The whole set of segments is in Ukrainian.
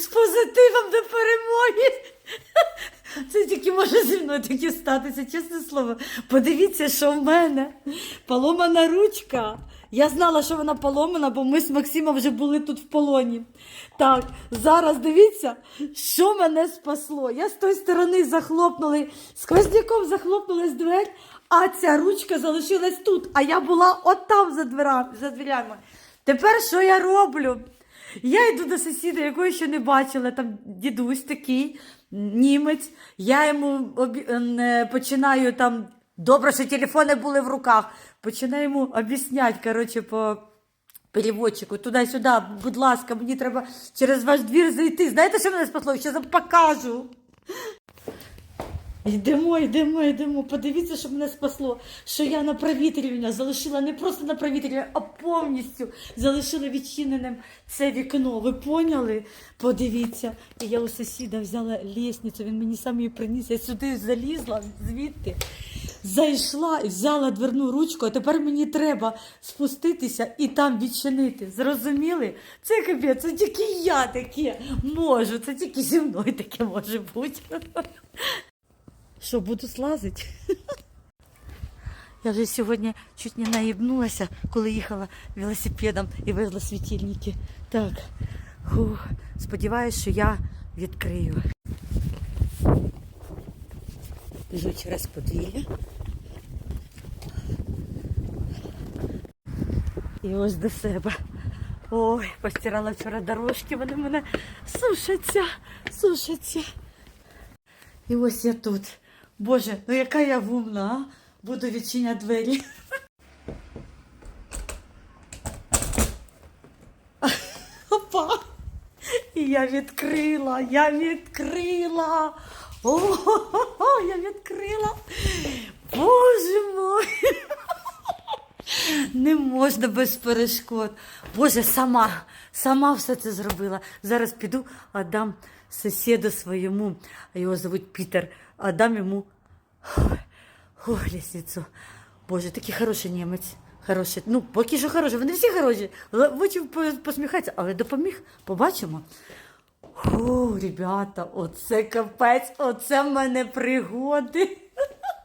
з позитивом до перемоги. Це тільки може зі мною таке статися, чесне слово. Подивіться, що в мене. Поломана ручка. Я знала, що вона поломана, бо ми з Максимом вже були тут в полоні. Так, зараз дивіться, що мене спасло. Я з тої сторони захлопнули, сквозняком захлопнулась двері, а ця ручка залишилась тут. А я була отам за дверами, за дверями. Тепер що я роблю? Я йду до сусіда, якого ще не бачила, там дідусь такий, німець. Я йому обі... е, починаю там. Добре, що телефони були в руках. Починаю йому об'ясняти, коротше, по переводчику, туди-сюди, будь ласка, мені треба через ваш двір зайти. Знаєте, що мене спасло? Вам покажу. Йдемо, йдемо, йдемо. Подивіться, що мене спасло. Що я на провітрювання залишила не просто на провітрювання, а повністю залишила відчиненим це вікно. Ви поняли? Подивіться. І я у сусіда взяла лісницю, він мені сам її приніс. Я сюди залізла звідти. Зайшла взяла дверну ручку, а тепер мені треба спуститися і там відчинити. Зрозуміли? Це капець, це тільки я таке можу, це тільки зі мною таке може бути. Що, буду слазити? Я вже сьогодні чуть не наїбнулася, коли їхала велосипедом і везла світильники. Так, фух, сподіваюсь, що я відкрию. Біжу через подвір'я. І ось до себе. Ой, постирала вчора дорожки, вони мене сушаться, сушаться. І ось я тут. Боже, ну яка я вумна, а? Буду відчиняти двері. Опа! І я відкрила, я відкрила. О, я відкрила. Боже мой. Не можна без перешкод. Боже, сама, сама все це зробила. Зараз піду, отдам сусіду своєму, його звуть Пітер, отдам йому лісницю. Боже, такий хороший німець. Хороший. Ну, поки що хороший. Вони всі хороші. В очі посміхаються, але допоміг. Побачимо. Фу, ребята, оце капець, оце в мене пригоди.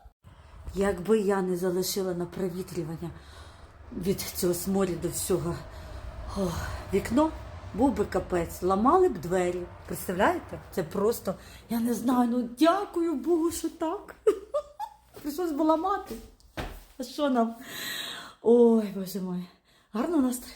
Якби я не залишила на провітрювання від цього сморіду всього о, вікно, був би капець, ламали б двері. Представляєте? Це просто, я не знаю, ну дякую Богу, що так. Прийшлось би ламати. А що нам? Ой, боже мой, гарно настрій.